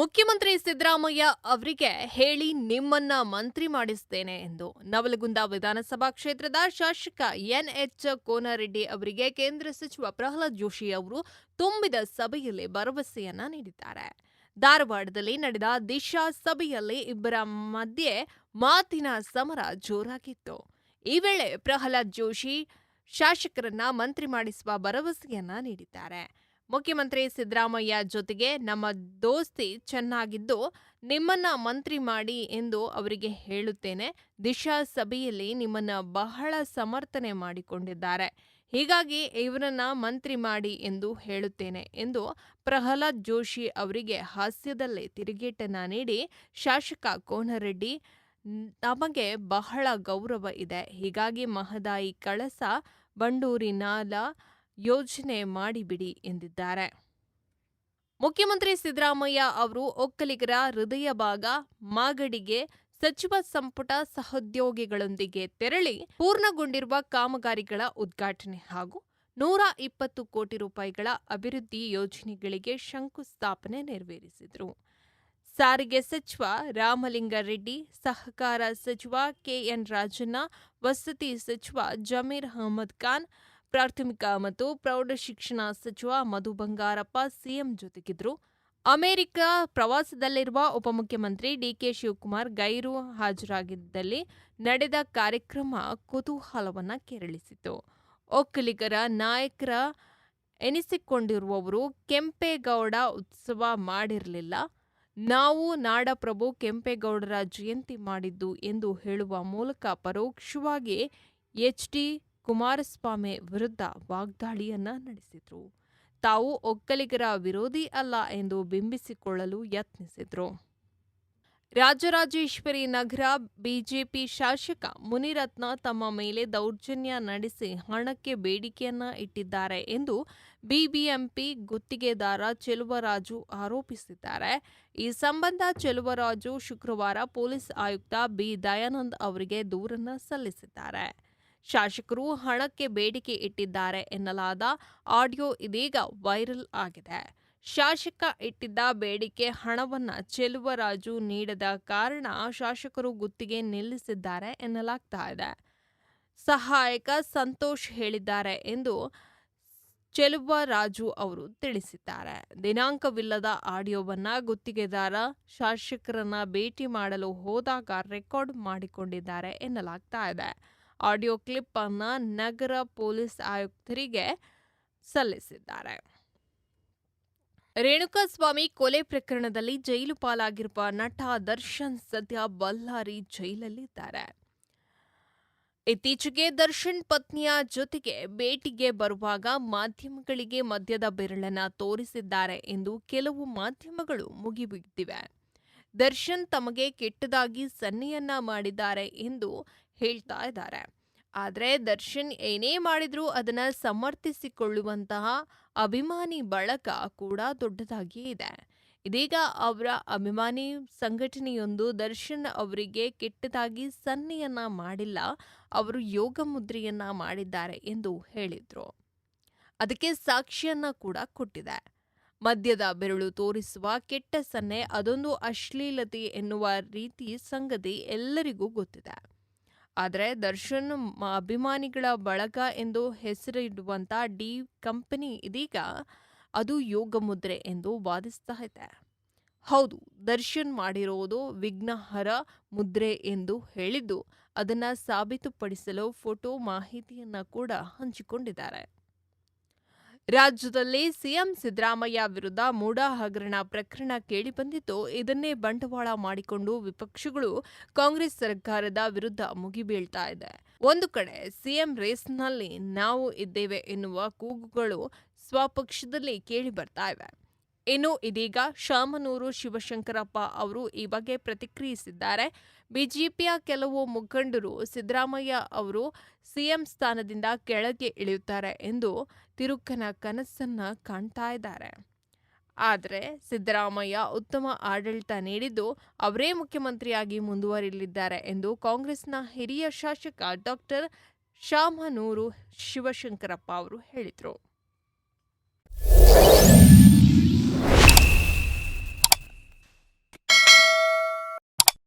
ಮುಖ್ಯಮಂತ್ರಿ ಸಿದ್ದರಾಮಯ್ಯ ಅವರಿಗೆ ಹೇಳಿ ನಿಮ್ಮನ್ನ ಮಂತ್ರಿ ಮಾಡಿಸ್ತೇನೆ ಎಂದು. ನವಲಗುಂದ ವಿಧಾನಸಭಾ ಕ್ಷೇತ್ರದ ಶಾಸಕ ಎನ್ ಎಚ್ ಕೋನರೆಡ್ಡಿ ಅವರಿಗೆ ಕೇಂದ್ರ ಸಚಿವ ಪ್ರಹ್ಲಾದ್ ಜೋಶಿ ಅವರು ತುಂಬಿದ ಸಭೆಯಲ್ಲಿ ಭರವಸೆಯನ್ನ ನೀಡಿದ್ದಾರೆ. ಧಾರವಾಡದಲ್ಲಿ ನಡೆದ ದಿಶಾ ಸಭೆಯಲ್ಲಿ ಇಬ್ಬರ ಮಧ್ಯೆ ಮಾತಿನ ಸಮರ ಜೋರಾಗಿತ್ತು. ಈ ವೇಳೆ ಪ್ರಹ್ಲಾದ್ ಜೋಶಿ ಶಾಸಕರನ್ನ ಮಂತ್ರಿ ಮಾಡಿಸುವ ಭರವಸೆಯನ್ನ ನೀಡಿದ್ದಾರೆ. ಮುಖ್ಯಮಂತ್ರಿ ಸಿದ್ದರಾಮಯ್ಯ ಜೊತೆಗೆ ನಮ್ಮ ದೋಸ್ತಿ ಚೆನ್ನಾಗಿದ್ದು ನಿಮ್ಮನ್ನ ಮಂತ್ರಿ ಮಾಡಿ ಎಂದು ಅವರಿಗೆ ಹೇಳುತ್ತೇನೆ. ದಿಶಾ ಸಭೆಯಲ್ಲಿ ನಿಮ್ಮನ್ನ ಬಹಳ ಸಮರ್ಥನೆ ಮಾಡಿಕೊಂಡಿದ್ದಾರೆ. ಹೀಗಾಗಿ ಇವರನ್ನ ಮಂತ್ರಿ ಮಾಡಿ ಎಂದು ಹೇಳುತ್ತೇನೆ ಎಂದು ಪ್ರಹ್ಲಾದ್ ಜೋಶಿ ಅವರಿಗೆ ಹಾಸ್ಯದಲ್ಲೇ ತಿರುಗೇಟನ ನೀಡಿ, ಶಾಸಕ ಕೋನರೆಡ್ಡಿ, ನಮಗೆ ಬಹಳ ಗೌರವ ಇದೆ. ಹೀಗಾಗಿ ಮಹದಾಯಿ ಕಳಸ ಬಂಡೂರಿನಾಲ ಯೋಜನೆ ಮಾಡಿಬಿಡಿ ಎಂದಿದ್ದಾರೆ. ಮುಖ್ಯಮಂತ್ರಿ ಸಿದ್ದರಾಮಯ್ಯ ಅವರು ಒಕ್ಕಲಿಗರ ಹೃದಯ ಭಾಗ ಮಾಗಡಿಗೆ ಸಚಿವ ಸಂಪುಟ ಸಹೋದ್ಯೋಗಿಗಳೊಂದಿಗೆ ತೆರಳಿ ಪೂರ್ಣಗೊಂಡಿರುವ ಕಾಮಗಾರಿಗಳ ಉದ್ಘಾಟನೆ ಹಾಗೂ ನೂರ ಇಪ್ಪತ್ತು ಕೋಟಿ ರೂಪಾಯಿಗಳ ಅಭಿವೃದ್ಧಿ ಯೋಜನೆಗಳಿಗೆ ಶಂಕುಸ್ಥಾಪನೆ ನೆರವೇರಿಸಿದರು. ಸಾರಿಗೆ ಸಚಿವ ರಾಮಲಿಂಗಾರೆಡ್ಡಿ, ಸಹಕಾರ ಸಚಿವ ಕೆಎನ್ ರಾಜಣ್ಣ, ವಸತಿ ಸಚಿವ ಜಮೀರ್ ಅಹಮದ್ ಖಾನ್ ಪ್ರಾಥಮಿಕ ಮತ್ತು ಪ್ರೌಢಶಿಕ್ಷಣ ಸಚಿವ ಮಧು ಬಂಗಾರಪ್ಪ ಸಿಎಂ ಜೊತೆಗಿದ್ರು. ಅಮೆರಿಕ ಪ್ರವಾಸದಲ್ಲಿರುವ ಉಪಮುಖ್ಯಮಂತ್ರಿ ಡಿಕೆ ಶಿವಕುಮಾರ್ ಗೈರು ಹಾಜರಾಗಿದ್ದಲ್ಲಿ ನಡೆದ ಕಾರ್ಯಕ್ರಮ ಕುತೂಹಲವನ್ನ ಕೆರಳಿಸಿತು. ಒಕ್ಕಲಿಗರ ನಾಯಕರ ಎನಿಸಿಕೊಂಡಿರುವವರು ಕೆಂಪೇಗೌಡ ಉತ್ಸವ ಮಾಡಿರಲಿಲ್ಲ. ನಾವು ನಾಡಪ್ರಭು ಕೆಂಪೇಗೌಡರ ಜಯಂತಿ ಮಾಡಿದ್ದು ಎಂದು ಹೇಳುವ ಮೂಲಕ ಪರೋಕ್ಷವಾಗಿ ಎಚ್ಡಿ ಕುಮಾರಸ್ವಾಮಿ ವಿರುದ್ಧ ವಾಗ್ದಾಳಿಯನ್ನ ನಡೆಸಿದ್ರು. ತಾವು ಒಕ್ಕಲಿಗರ ವಿರೋಧಿ ಅಲ್ಲ ಎಂದು ಬಿಂಬಿಸಿಕೊಳ್ಳಲು ಯತ್ನಿಸಿದ್ರು. ರಾಜರಾಜೇಶ್ವರಿ ನಗರ ಬಿಜೆಪಿ ಶಾಸಕ ಮುನಿರತ್ನ ತಮ್ಮ ಮೇಲೆ ದೌರ್ಜನ್ಯ ನಡೆಸಿ ಹಣಕ್ಕೆ ಬೇಡಿಕೆಯನ್ನ ಇಟ್ಟಿದ್ದಾರೆ ಎಂದು ಬಿಬಿಎಂಪಿ ಗುತ್ತಿಗೆದಾರ ಚೆಲುವರಾಜು ಆರೋಪಿಸಿದ್ದಾರೆ. ಈ ಸಂಬಂಧ ಚೆಲುವರಾಜು ಶುಕ್ರವಾರ ಪೊಲೀಸ್ ಆಯುಕ್ತ ಬಿ. ದಯಾನಂದ್ ಅವರಿಗೆ ದೂರನ್ನು ಸಲ್ಲಿಸಿದ್ದಾರೆ. ಶಾಸಕರು ಹಣಕ್ಕೆ ಬೇಡಿಕೆ ಇಟ್ಟಿದ್ದಾರೆ ಎನ್ನಲಾದ ಆಡಿಯೋ ಇದೀಗ ವೈರಲ್ ಆಗಿದೆ. ಶಾಸಕ ಇಟ್ಟಿದ್ದ ಬೇಡಿಕೆ ಹಣವನ್ನ ಚೆಲುವರಾಜು ನೀಡದ ಕಾರಣ ಶಾಸಕರು ಗುತ್ತಿಗೆ ನಿಲ್ಲಿಸಿದ್ದಾರೆ ಎನ್ನಲಾಗ್ತಾ ಇದೆ. ಸಹಾಯಕ ಸಂತೋಷ್ ಹೇಳಿದ್ದಾರೆ ಎಂದು ಚೆಲುವರಾಜು ಅವರು ತಿಳಿಸಿದ್ದಾರೆ. ದಿನಾಂಕವಿಲ್ಲದ ಆಡಿಯೋವನ್ನ ಗುತ್ತಿಗೆದಾರ ಶಾಸಕರನ್ನ ಭೇಟಿ ಮಾಡಲು ಹೋದಾಗ ರೆಕಾರ್ಡ್ ಮಾಡಿಕೊಂಡಿದ್ದಾರೆ ಎನ್ನಲಾಗ್ತಾ ಇದೆ. ಆಡಿಯೋ ಕ್ಲಿಪ್ ಅನ್ನ ನಗರ ಪೊಲೀಸ್ ಆಯುಕ್ತರಿಗೆ ಸಲ್ಲಿಸಿದ್ದಾರೆ. ರೇಣುಕಾಸ್ವಾಮಿ ಕೊಲೆ ಪ್ರಕರಣದಲ್ಲಿ ಜೈಲು ಪಾಲಾಗಿರುವ ನಟ ದರ್ಶನ್ ಸದ್ಯ ಬಳ್ಳಾರಿ ಜೈಲಲ್ಲಿದ್ದಾರೆ. ಇತ್ತೀಚೆಗೆ ದರ್ಶನ್ ಪತ್ನಿಯ ಜೊತೆಗೆ ಭೇಟಿಗೆ ಬರುವಾಗ ಮಾಧ್ಯಮಗಳಿಗೆ ಮದ್ಯದ ಬೆರಳನ್ನ ತೋರಿಸಿದ್ದಾರೆ ಎಂದು ಕೆಲವು ಮಾಧ್ಯಮಗಳು ಮುಗಿಬಿದ್ದಿವೆ ದರ್ಶನ್ ತಮಗೆ ಕೆಟ್ಟದಾಗಿ ಸನ್ನೆಯನ್ನ ಮಾಡಿದ್ದಾರೆ ಎಂದು ಹೇಳ್ತಾ ಇದ್ದಾರೆ. ಆದರೆ ದರ್ಶನ್ ಏನೇ ಮಾಡಿದರೂ ಅದನ್ನ ಸಮರ್ಥಿಸಿಕೊಳ್ಳುವಂತಹ ಅಭಿಮಾನಿ ಬಳಕ ಕೂಡ ದೊಡ್ಡದಾಗಿಯೇ ಇದೆ. ಇದೀಗ ಅವರ ಅಭಿಮಾನಿ ಸಂಘಟನೆಯೊಂದು ದರ್ಶನ್ ಅವರಿಗೆ ಕೆಟ್ಟದಾಗಿ ಸನ್ನೆಯನ್ನ ಮಾಡಿಲ್ಲ, ಅವರು ಯೋಗ ಮುದ್ರೆಯನ್ನ ಮಾಡಿದ್ದಾರೆ ಎಂದು ಹೇಳಿದ್ರು. ಅದಕ್ಕೆ ಸಾಕ್ಷಿಯನ್ನ ಕೂಡ ಕೊಟ್ಟಿದೆ. ಮದ್ಯದ ಬೆರಳು ತೋರಿಸುವ ಕೆಟ್ಟ ಸನ್ನೆ ಅದೊಂದು ಅಶ್ಲೀಲತೆ ಎನ್ನುವ ರೀತಿ ಸಂಗತಿ ಎಲ್ಲರಿಗೂ ಗೊತ್ತಿದೆ. ಆದರೆ ದರ್ಶನ್ ಅಭಿಮಾನಿಗಳ ಬಳಗ ಎಂದು ಹೆಸರಿಡುವಂಥ ಡಿ ಕಂಪನಿ ಇದೀಗ ಅದು ಯೋಗ ಮುದ್ರೆ ಎಂದು ವಾದಿಸ್ತಾ ಇದೆ. ಹೌದು, ದರ್ಶನ್ ಮಾಡಿರೋದು ವಿಘ್ನಹರ ಮುದ್ರೆ ಎಂದು ಹೇಳಿದ್ದು ಅದನ್ನ ಸಾಬೀತುಪಡಿಸಲು ಫೋಟೋ ಮಾಹಿತಿಯನ್ನ ಕೂಡ ಹಂಚಿಕೊಂಡಿದ್ದಾರೆ. ರಾಜ್ಯದಲ್ಲಿ ಸಿಎಂ ಸಿದ್ದರಾಮಯ್ಯ ವಿರುದ್ಧ ಮೂಡಾ ಹಗರಣ ಪ್ರಕರಣ ಕೇಳಿಬಂದಿದ್ದು ಇದನ್ನೇ ಬಂಡವಾಳ ಮಾಡಿಕೊಂಡು ವಿಪಕ್ಷಗಳು ಕಾಂಗ್ರೆಸ್ ಸರ್ಕಾರದ ವಿರುದ್ಧ ಮುಗಿಬೀಳ್ತಾ ಇದೆ. ಒಂದು ಕಡೆ ಸಿಎಂ ರೇಸ್ನಲ್ಲಿ ನಾವು ಇದ್ದೇವೆ ಎನ್ನುವ ಕೂಗುಗಳು ಸ್ವಪಕ್ಷದಲ್ಲಿ ಕೇಳಿ ಬರ್ತಾ ಇವೆ. ಇನ್ನು ಇದೀಗ ಶಾಮನೂರು ಶಿವಶಂಕರಪ್ಪ ಅವರು ಈ ಬಗ್ಗೆ ಪ್ರತಿಕ್ರಿಯಿಸಿದ್ದಾರೆ. ಬಿಜೆಪಿಯ ಕೆಲವು ಮುಖಂಡರು ಸಿದ್ದರಾಮಯ್ಯ ಅವರು ಸಿಎಂ ಸ್ಥಾನದಿಂದ ಕೆಳಗೆ ಇಳಿಯುತ್ತಾರೆ ಎಂದು ತಿರುಕನ ಕನಸನ್ನ ಕಾಣ್ತಾ ಇದ್ದಾರೆ. ಆದರೆ ಸಿದ್ದರಾಮಯ್ಯ ಉತ್ತಮ ಆಡಳಿತ ನೀಡಿದ್ದು ಅವರೇ ಮುಖ್ಯಮಂತ್ರಿಯಾಗಿ ಮುಂದುವರಿಯಲಿದ್ದಾರೆ ಎಂದು ಕಾಂಗ್ರೆಸ್ನ ಹಿರಿಯ ಶಾಸಕ ಡಾಕ್ಟರ್ ಶಾಮನೂರು ಶಿವಶಂಕರಪ್ಪ ಅವರು ಹೇಳಿದರು.